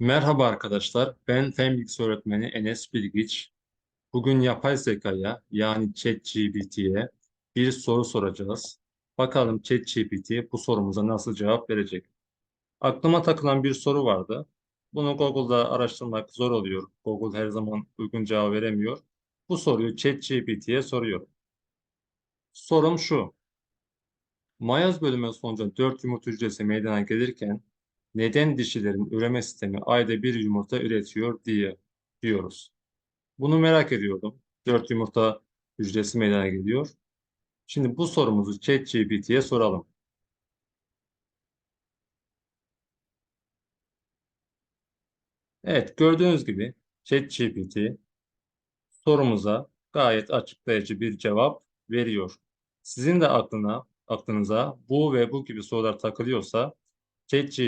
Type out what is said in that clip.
Merhaba arkadaşlar, ben Fen Bilgisi öğretmeni Enes Bilgiç. Bugün yapay zekaya yani ChatGPT'ye bir soru soracağız. Bakalım ChatGPT bu sorumuza nasıl cevap verecek? Aklıma takılan bir soru vardı. Bunu Google'da araştırmak zor oluyor. Google her zaman uygun cevap veremiyor. Bu soruyu ChatGPT'ye soruyorum. Sorum şu. Mayoz bölünme sonucu 4 yumurta hücresi meydana gelirken neden dişilerin üreme sistemi ayda bir yumurta üretiyor diye diyoruz. Bunu merak ediyordum. 4 yumurta hücresi meydana geliyor. Şimdi bu sorumuzu ChatGPT'ye soralım. Evet, gördüğünüz gibi ChatGPT sorumuza gayet açıklayıcı bir cevap veriyor. Sizin de aklına, aklınıza bu ve bu gibi sorular takılıyorsa ChatGPT